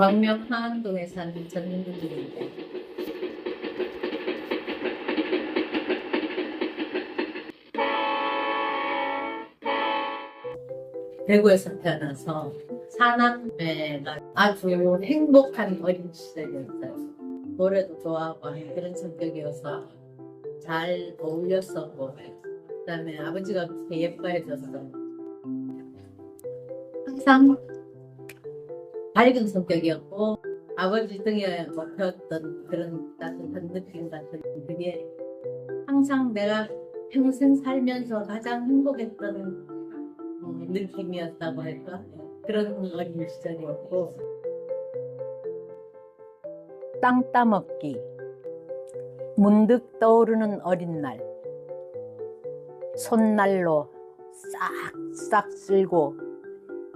광명 하안동에 사는 전문분들인데 대구에서 태어나서 사남매가 아주 행복한 어린 시절이었어요. 노래도 좋아하고 그런 성격이어서 잘 어울렸었고 그다음에 아버지가 그렇게 예뻐해줬어. 항상 밝은 성격이었고 아버지 등에 먹혔던 그런 따뜻한 느낌 같은 그게 항상 내가 평생 살면서 가장 행복했던 음, 느낌이었다고 할까? 그런 어린 시절이었고. 땅 따먹기. 문득 떠오르는 어린 날. 손날로 싹싹 쓸고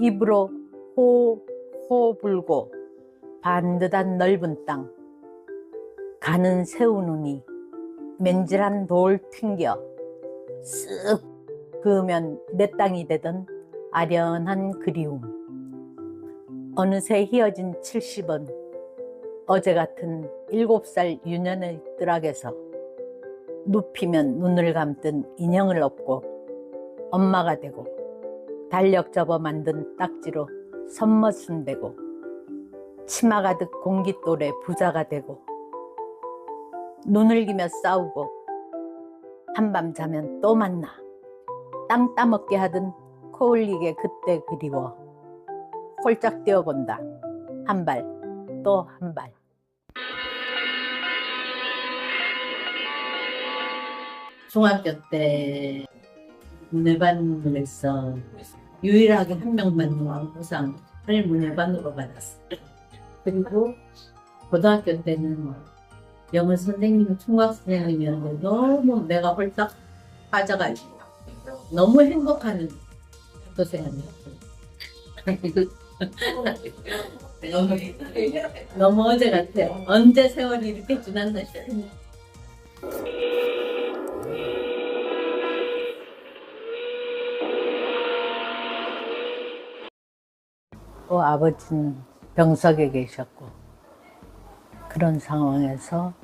입으로 호 호 불고 반듯한 넓은 땅. 가는 새우 눈이 맨질한 돌 튕겨 쓱 그으면 내 땅이 되던 아련한 그리움. 어느새 휘어진 70원 어제 같은 일곱 살 유년의 뜰악에서 눕히면 눈을 감던 인형을 업고 엄마가 되고 달력 접어 만든 딱지로 선머순 되고 치마 가득 공깃돌에 부자가 되고 눈을 기며 싸우고 한밤 자면 또 만나 땅 따먹게 하던 코올리게 그때 그리워 홀짝 뛰어본다 한 발 또 한 발. 중학교 때 문예반을 해서 유일하게 한 명만 왕부상 을 문예반으로 받았어. 그리고 고등학교 때는 영어 선생님, 총각 선생님이었는데 너무 내가 홀딱 빠져가지고 너무 행복한 학교 생활이었어. 너무 어제 같아요. 언제 세월이 이렇게 지났나 싶은 또 아버지는 병석에 계셨고 그런 상황에서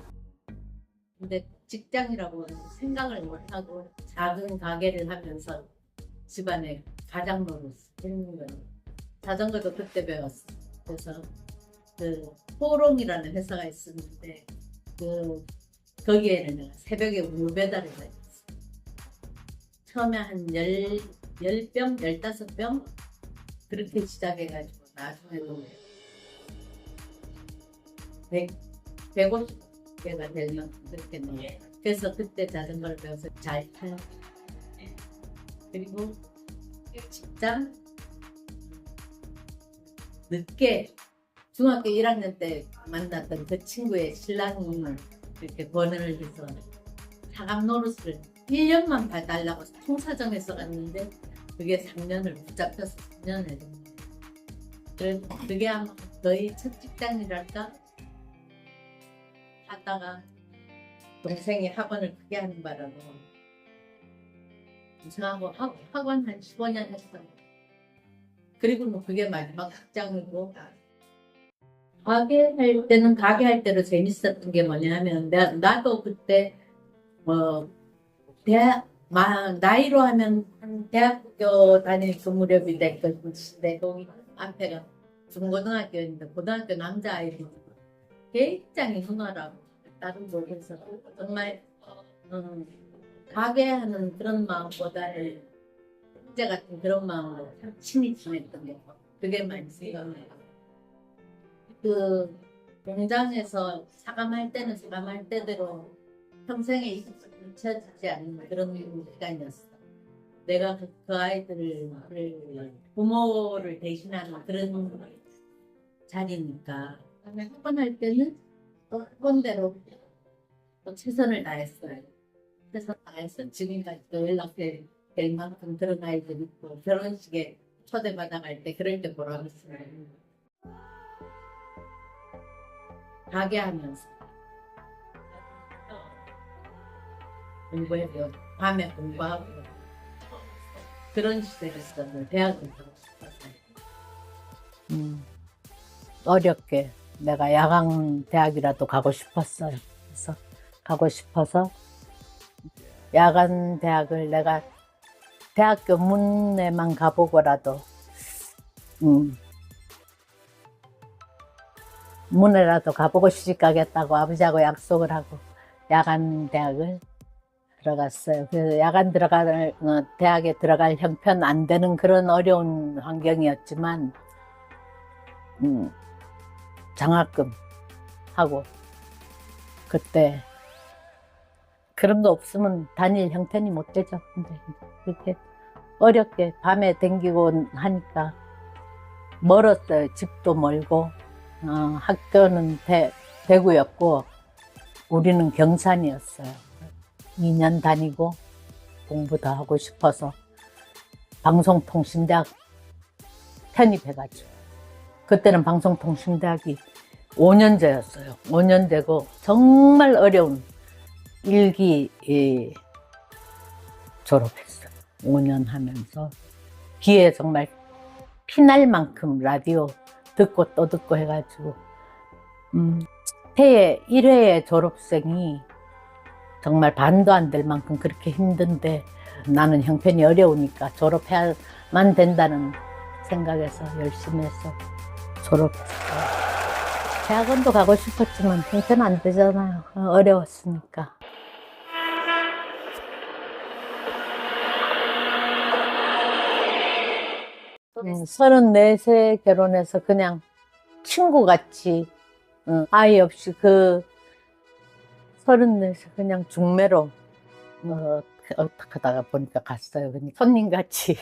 근데 직장이라고 생각을 못하고 작은 가게를 하면서 집안에 가장 노릇 했는 거예요. 자전거도 그때 배웠어. 그래서 그 호롱이라는 회사가 있었는데 그 거기에는 내가 새벽에 우유 배달을 했어. 처음에 한 열, 열 병, 열다섯 병 그렇게 시작해가지고 나중에는 백, 백오십 개가 되면 그렇게 넣어요. 그래서 그때 자전거를 배워서 잘 타요. 그리고 직장 늦게 중학교 1학년 때 만났던 그 친구의 신랑을 이렇게 번호를 해서 사감 노릇을 1년만 봐달라고 통사정에서 갔는데 그게 3년을 붙잡혀서 3년을 했는데 그래- 그게 아마 거의 첫 직장이랄까? 하다가 동생이 학원을 크게 하는 바람에 이상하고 학, 학원 한 15년 했어. 그리고 뭐 그게 마지막 학장이고 가게 할 때는 가게 할 때로 재밌었던 게 뭐냐면 나, 나도 그때 뭐 대학 마, 나이로 하면 한 대학교 다닐 그 무렵이 됐는데 거기 앞에가 중고등학교인데 고등학교 남자 아이들 굉장히 훈화라고 다른 곳에서 정말 음, 가게 하는 그런 마음보다는 형제 같은 그런 마음으로 참 친히 지냈던 게 그게 많이 생각나요. 그 공장에서 사감할 때는 사감할 때대로 평생에 잊혀지지 않는 그런 시간이었어. 내가 그, 그 아이들을 부모를 대신하는 그런 자리니까 그다음에 학원 할 때는 또 학원대로 또 최선을 다했어요. 최선 다해서 지금까지 또 연락될 될 만큼 그런 아이들 있고 결혼식에 초대받아 갈 때 그럴 때 보라고 했어요. 가게 하면서 공부해서 밤에 공부하고 그런 가고 싶어서. 음, 어렵게 내가 야간 대학이라도 가고 싶었어요. 그래서 가고 싶어서 야간 대학을 내가 대학교 문에만 가보고라도 음, 문에라도 가보고 시집 가겠다고 아버지하고 약속을 하고 야간 대학을 들어갔어요. 그래서 야간 들어갈 어, 대학에 들어갈 형편 안 되는 그런 어려운 환경이었지만 음, 장학금 하고 그때 그런 거 없으면 다닐 형편이 못 되죠. 근데 그렇게 어렵게 밤에 댕기고 하니까 멀었어요. 집도 멀고 어, 학교는 대, 대구였고 우리는 경산이었어요. 2년 다니고 공부 더 하고 싶어서 방송통신대학 편입해가지고 그때는 방송통신대학이 5년제였어요. 5년제고 정말 어려운 일기 예, 졸업했어요. 5년 하면서 귀에 정말 피날 만큼 라디오 듣고 또 듣고 해가지고 음, 해에 1회의 졸업생이 정말 반도 안 될 만큼 그렇게 힘든데 나는 형편이 어려우니까 졸업해야만 된다는 생각에서 열심히 해서 졸업했어요. 대학원도 가고 싶었지만 형편 안 되잖아요. 어려웠으니까. 음, 34세 결혼해서 그냥 친구같이 응, 아이 없이 그 34세 그냥 중매로 뭐 어떻게 하다가 보니까 갔어요. 그냥 손님같이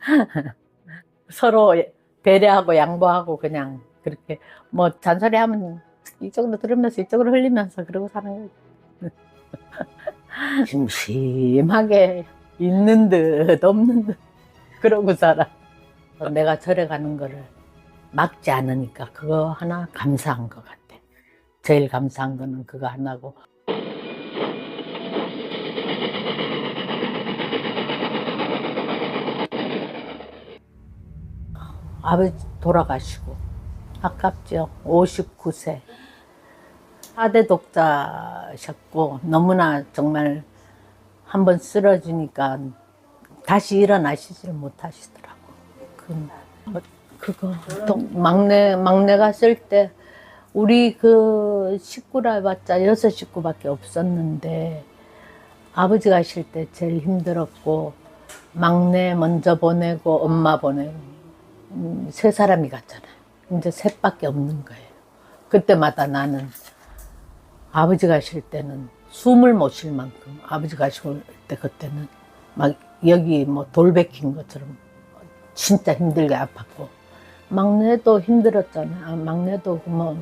서로 배려하고 양보하고 그냥 그렇게 뭐 잔소리하면 이쪽으로 들으면서 이쪽으로 흘리면서 그러고 사는 거지. 심심하게 있는 듯 없는 듯 그러고 살아. 내가 절에 가는 거를 막지 않으니까 그거 하나 감사한 것 같아. 제일 감사한 거는 그거 하나고. 아버지 돌아가시고 아깝죠. 59세. 4대 독자셨고 너무나 정말 한 번 쓰러지니까 다시 일어나시질 못하시더라고. 그, 그거 또 막내 막내가 쓸 때 우리 그 식구라 해봤자 여섯 식구밖에 없었는데 아버지 가실 때 제일 힘들었고 막내 먼저 보내고 엄마 보내고 음, 세 사람이 갔잖아요. 이제 셋밖에 없는 거예요. 그때마다 나는 아버지 가실 때는 숨을 못 쉴 만큼 아버지 가실 때 그때는 막 여기 뭐 돌베낀 것처럼 진짜 힘들게 아팠고 막내도 힘들었잖아요. 아, 막내도 뭐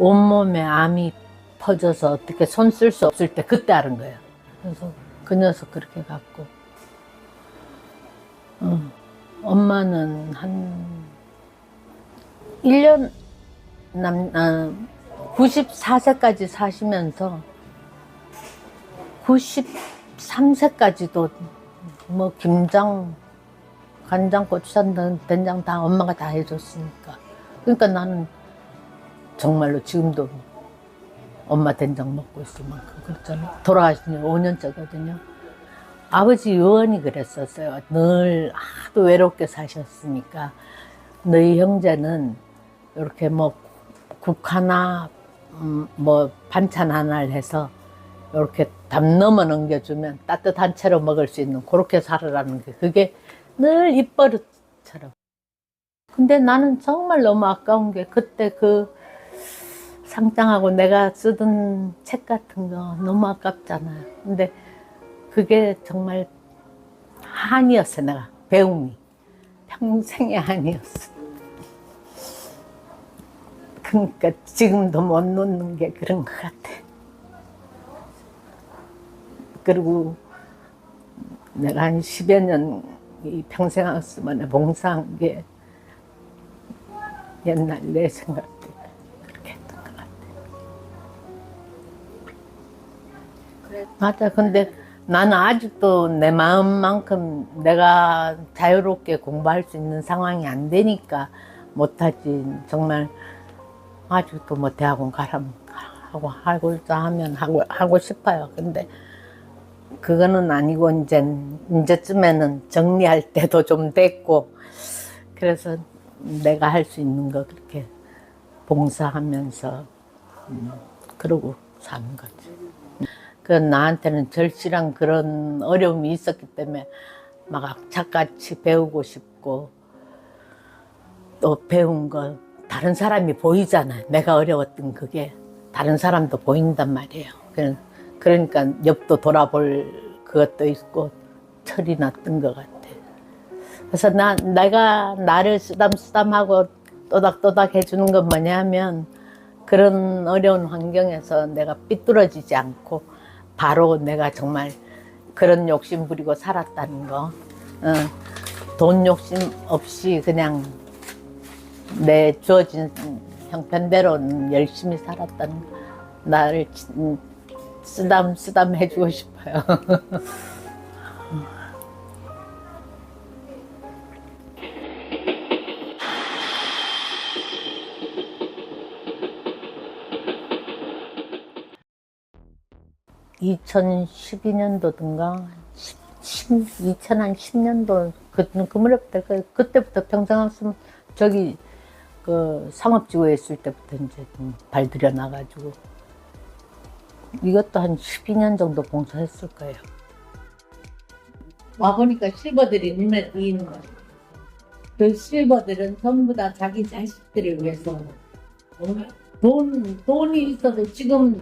온몸에 암이 퍼져서 어떻게 손 쓸 수 없을 때 그때 알은 거예요. 그래서 그 녀석 그렇게 갔고 어, 엄마는 한 1년 남, 아, 94세까지 사시면서 93세까지도 뭐 김장, 간장, 고추장, 등 된장 다 엄마가 다 해줬으니까. 그러니까 나는 정말로 지금도 엄마 된장 먹고 있을 만큼 그렇잖아. 돌아가신 지 5년째거든요. 아버지 요원이 그랬었어요. 늘 하도 외롭게 사셨으니까 너희 형제는 이렇게 뭐 국 하나 음, 뭐 반찬 하나를 해서 이렇게 담 넘어 넘겨주면 따뜻한 채로 먹을 수 있는 그렇게 살으라는 게 그게 늘 입버릇처럼. 근데 나는 정말 너무 아까운 게 그때 그 상장하고 내가 쓰던 책 같은 거 너무 아깝잖아요. 근데 그게 정말 한이었어, 내가. 배움이. 평생의 한이었어. 그러니까 지금도 못 놓는 게 그런 것 같아. 그리고 내가 한 10여 년 이 평생학습원에 봉사한 게 옛날 내 생각 맞아. 근데 나는 아직도 내 마음만큼 내가 자유롭게 공부할 수 있는 상황이 안 되니까 못하지. 정말 아직도 뭐 대학원 가라면 하고 하고 있자 하면 하고 하고 싶어요. 근데 그거는 아니고 이제 이제쯤에는 정리할 때도 좀 됐고 그래서 내가 할 수 있는 거 그렇게 봉사하면서 음, 그러고 사는 거지. 그 나한테는 절실한 그런 어려움이 있었기 때문에 막 악착같이 배우고 싶고 또 배운 거 다른 사람이 보이잖아요. 내가 어려웠던 그게 다른 사람도 보인단 말이에요. 그러니까 옆도 돌아볼 그것도 있고 철이 났던 것 같아. 그래서 나, 내가 나를 쓰담쓰담하고 또닥또닥 해주는 건 뭐냐면 그런 어려운 환경에서 내가 삐뚤어지지 않고 바로 내가 정말 그런 욕심 부리고 살았다는 거. 어, 돈 욕심 없이 그냥 내 주어진 형편대로 열심히 살았다는 거. 나를 음, 쓰담 쓰담 해주고 싶어요. (2012년도든가) 2010년도 그, 그 무렵부터 그, 그때부터 평생학습 저기 그 상업지구에 있을 때부터 이제 좀 발들여 나가지고 이것도 한 12년 정도 봉사했을 거예요. 와 보니까 실버들이 눈에 띄는 거야. 그 실버들은 전부 다 자기 자식들을 위해서 돈, 돈이 있어도 지금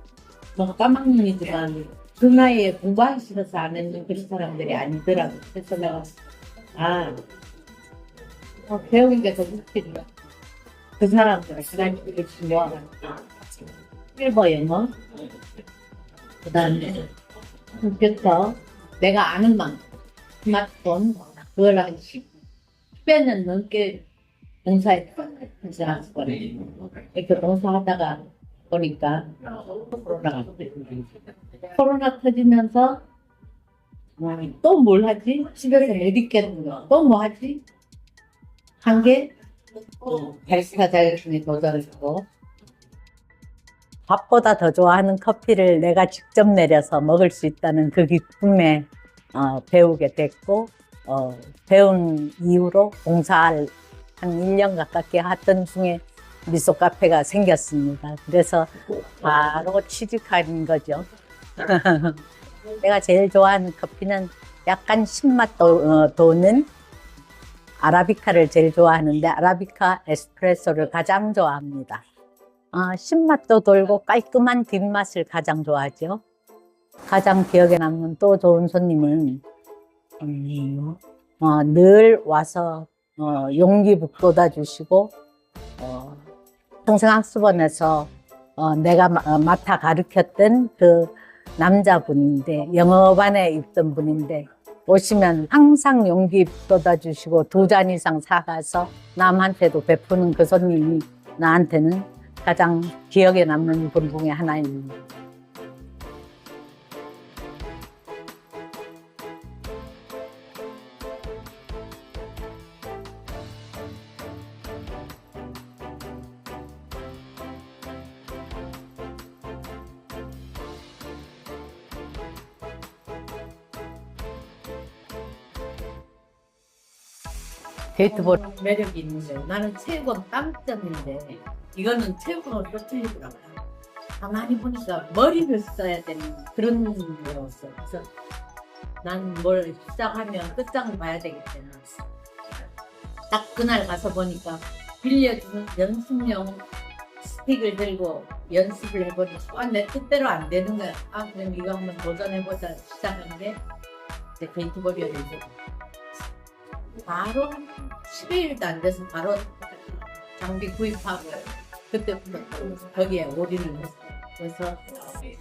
뭐 까막눈이지만 그 나이에 공부하기 싫어서 안 했는 그런 사람들이 아니더라고. 그래서 내가, 아, 어, 배우는 게더 웃기다. 그 사람들, 시간이 중요하니까. 실버 영어, 그 다음에 컴퓨터, 내가 아는 만큼. 스마트폰, 그걸 한 10배는 넘게 봉사했거든요. 이렇게 봉사하다가 보니까 코로나가 코로나 터지면서 또 뭘 하지? 집에서 못 있겠는 거. 또 뭐 하지? 한게 바리스타 자격증에 도전했고 밥보다 더 좋아하는 커피를 내가 직접 내려서 먹을 수 있다는 그 기쁨에 어, 배우게 됐고 어, 배운 이후로 봉사를 한 1년 가깝게 했던 중에 미소 카페가 생겼습니다. 그래서 바로 취직한 거죠. 내가 제일 좋아하는 커피는 약간 신맛 도, 어, 도는 아라비카를 제일 좋아하는데 아라비카 에스프레소를 가장 좋아합니다. 아, 신맛도 돌고 깔끔한 뒷맛을 가장 좋아하죠. 가장 기억에 남는 또 좋은 손님은 음, 어, 늘 와서 어, 용기 북돋아 주시고 어, 평생학습원에서 어, 내가 마- 어, 맡아 가르쳤던 그 남자분인데 영어반에 있던 분인데 오시면 항상 용기 북돋아 주시고 두 잔 이상 사가서 남한테도 베푸는 그 손님이 나한테는 가장 기억에 남는 분 중에 하나입니다. 게이트볼 매력이 있는데 나는 체육은 빵점인데 이거는 체육은 또 틀리더라고요. 가만히 보니까 머리를 써야 되는 그런 거였어. 그래서 난 뭘 시작하면 끝장을 봐야 때문에 딱 그날 가서 보니까 빌려주는 연습용 스틱을 들고 연습을 해보니까 아, 내 뜻대로 안 되는 거야. 아 그럼 이거 한번 도전해보자 시작하는데 이제 되고 바로 한 10일도 안 돼서 바로 장비 구입하고 그때부터 또 거기에 올인을 했어요. 그래서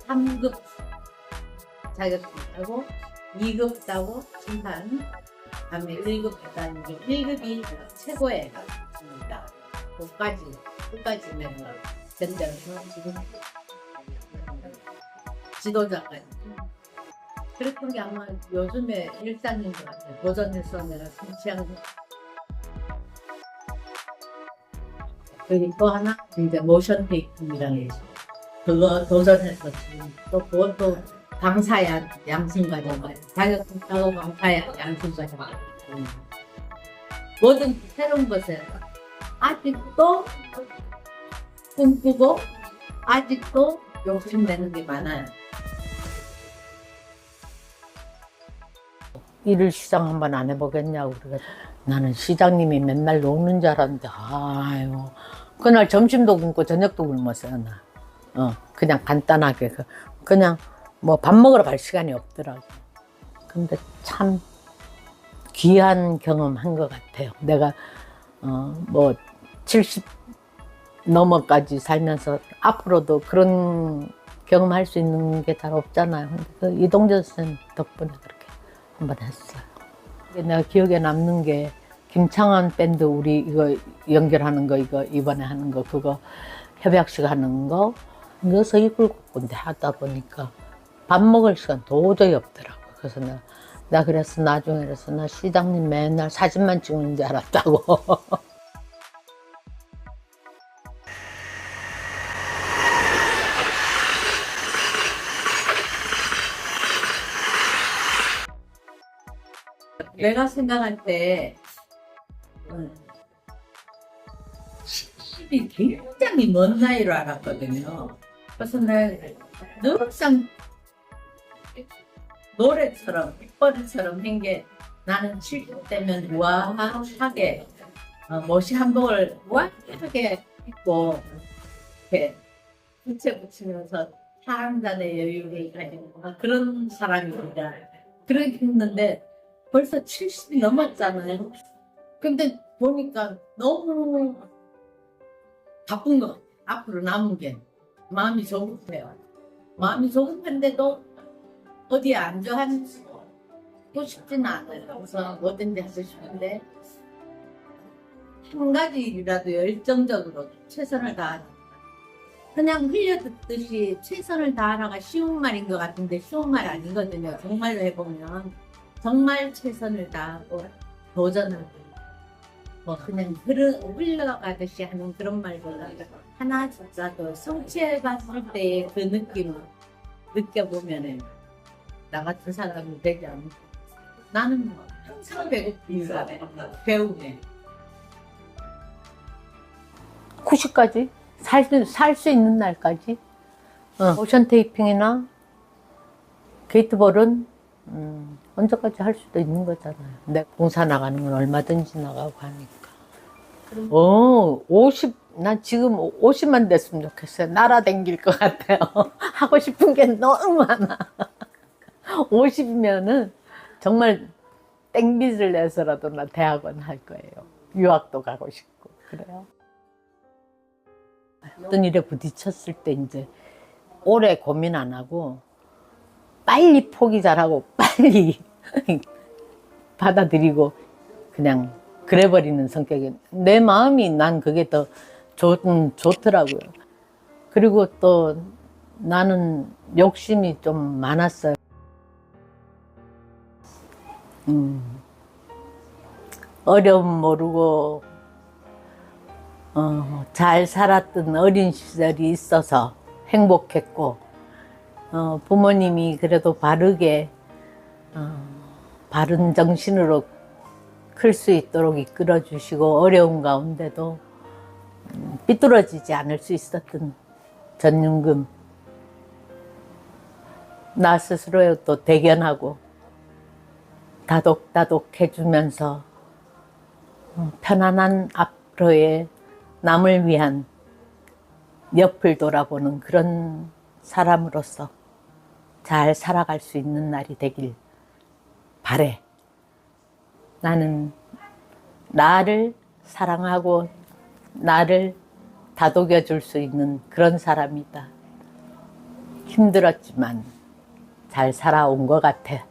3급 자격증 따고 2급 따고 심판 다음에 1급 따는 게 1급이 최고의 입니다. 끝까지 끝까지 내가 견뎌서 지금 지도자까지 그랬던 게 아마 요즘에 일상인 것 같아요. 도전해서 내가 성취한 거. 그리고 또 하나 이제 모션 테이핑이라는 게 있어요. 그거 도전해서 지금 또 그것도 강사야 양승과정 자격증 따고 강사야 양승과정 음. 모든 새로운 것에 아직도 꿈꾸고 아직도 욕심내는 게 많아요. 일을 시장 한번 안 해보겠냐고 그러고 나는 시장님이 맨날 녹는 줄 알았는데 아유. 그날 점심도 굶고 저녁도 굶었어요 나. 어, 그냥 간단하게. 그- 그냥 뭐 밥 먹으러 갈 시간이 없더라고. 근데 참 귀한 경험한 것 같아요. 내가 어, 뭐 70 넘어까지 살면서 앞으로도 그런 경험할 수 있는 게 잘 없잖아요. 근데 그 이동전 쌤 덕분에 그렇게 한 번 했어요. 내가 기억에 남는 게 김창완 밴드 우리 이거 연결하는 거 이거 이번에 하는 거 그거 협약 식 하는 거 여기서 이끌고 군데 하다 보니까 밥 먹을 시간 도저히 없더라고. 그래서 내가 나 그래서 나중에 그래서 나 시장님 맨날 사진만 찍는 줄 알았다고. 내가 생각할 때 음, 70이 굉장히 먼 나이로 알았거든요. 그래서 내가 늘상 노래처럼 빅버리처럼 한 게 나는 70대면 우아하게 어, 멋이 한복을 우아하게 입고 이렇게 부채 붙이면서 사람단의 여유를 가지고 그런 사람입니다. 그렇게 했는데 벌써 70이 넘었잖아요. 근데 보니까 너무 바쁜 거 앞으로 남은 게 마음이 조급해요. 마음이 조급한데도 어디에 앉아 앉고 싶지는 않아요. 그래서 뭐든지 하고 싶은데 한 가지 일이라도 열정적으로 최선을 다하는 그냥 흘려듣듯이 최선을 다하라가 쉬운 말인 것 같은데 쉬운 말 아니거든요. 정말로 해보면 정말 최선을 다하고 도전하고 뭐 그냥 흐르, 흘러가듯이 하는 그런 말보다 하나조차도 성취해봤을 때의 그 느낌을 느껴보면은 나 같은 사람이 되지 않고 나는 뭐 항상 배고프니까 배우네 90까지? 살수 있는 날까지? 어, 오션 테이핑이나 게이트볼은 음, 언제까지 할 수도 있는 거잖아요. 근데 봉사 나가는 건 얼마든지 나가고 하니까. 어, 50, 난 지금 50만 됐으면 좋겠어요. 날아댕길 것 같아요. 하고 싶은 게 너무 많아. 50이면은 정말 땡빚을 내서라도 나 대학원 할 거예요. 유학도 가고 싶고, 그래요. 어떤 일에 부딪혔을 때 이제 오래 고민 안 하고 빨리 포기 잘하고 빨리 받아들이고 그냥 그래버리는 성격이 내 마음이 난 그게 더 좋, 음, 좋더라고요. 그리고 또 나는 욕심이 좀 많았어요. 음, 어려움 모르고 어, 잘 살았던 어린 시절이 있어서 행복했고 어, 부모님이 그래도 바르게 어, 바른 정신으로 클 수 있도록 이끌어 주시고 어려운 가운데도 음, 삐뚤어지지 않을 수 있었던 전윤금. 나 스스로 또 대견하고 다독다독 해주면서 어, 편안한 앞으로의 남을 위한 옆을 돌아보는 그런 사람으로서 잘 살아갈 수 있는 날이 되길 바래. 나는 나를 사랑하고 나를 다독여 줄 수 있는 그런 사람이다. 힘들었지만 잘 살아온 것 같아.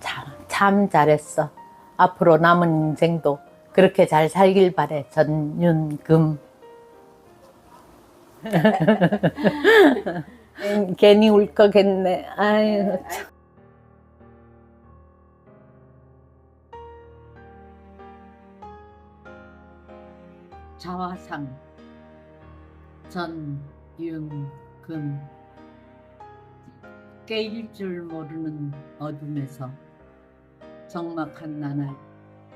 참, 참 잘했어. 앞으로 남은 인생도 그렇게 잘 살길 바래. 전윤금. 괜히 울컥했네. 네, 아유. 자화상 전윤금 깨일 줄 모르는 어둠에서 정막한 나날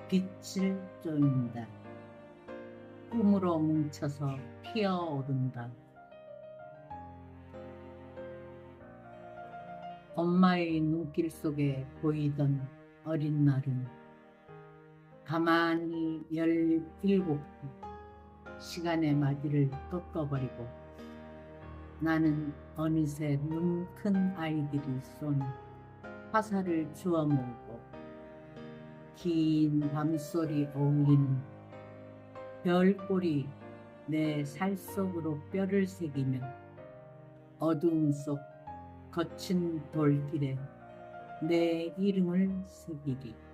빛을 쫓는다. 꿈으로 뭉쳐서 피어오른다. 엄마의 눈길 속에 보이던 어린 날은 가만히 열일곱 시간의 마디를 꺾어버리고 나는 어느새 눈 큰 아이들이 쏜 화살을 주워 모으고 긴 밤소리 어울리는 별꼴이 내 살 속으로 뼈를 새기며 어두움 속 거친 돌길에 내 이름을 새기리.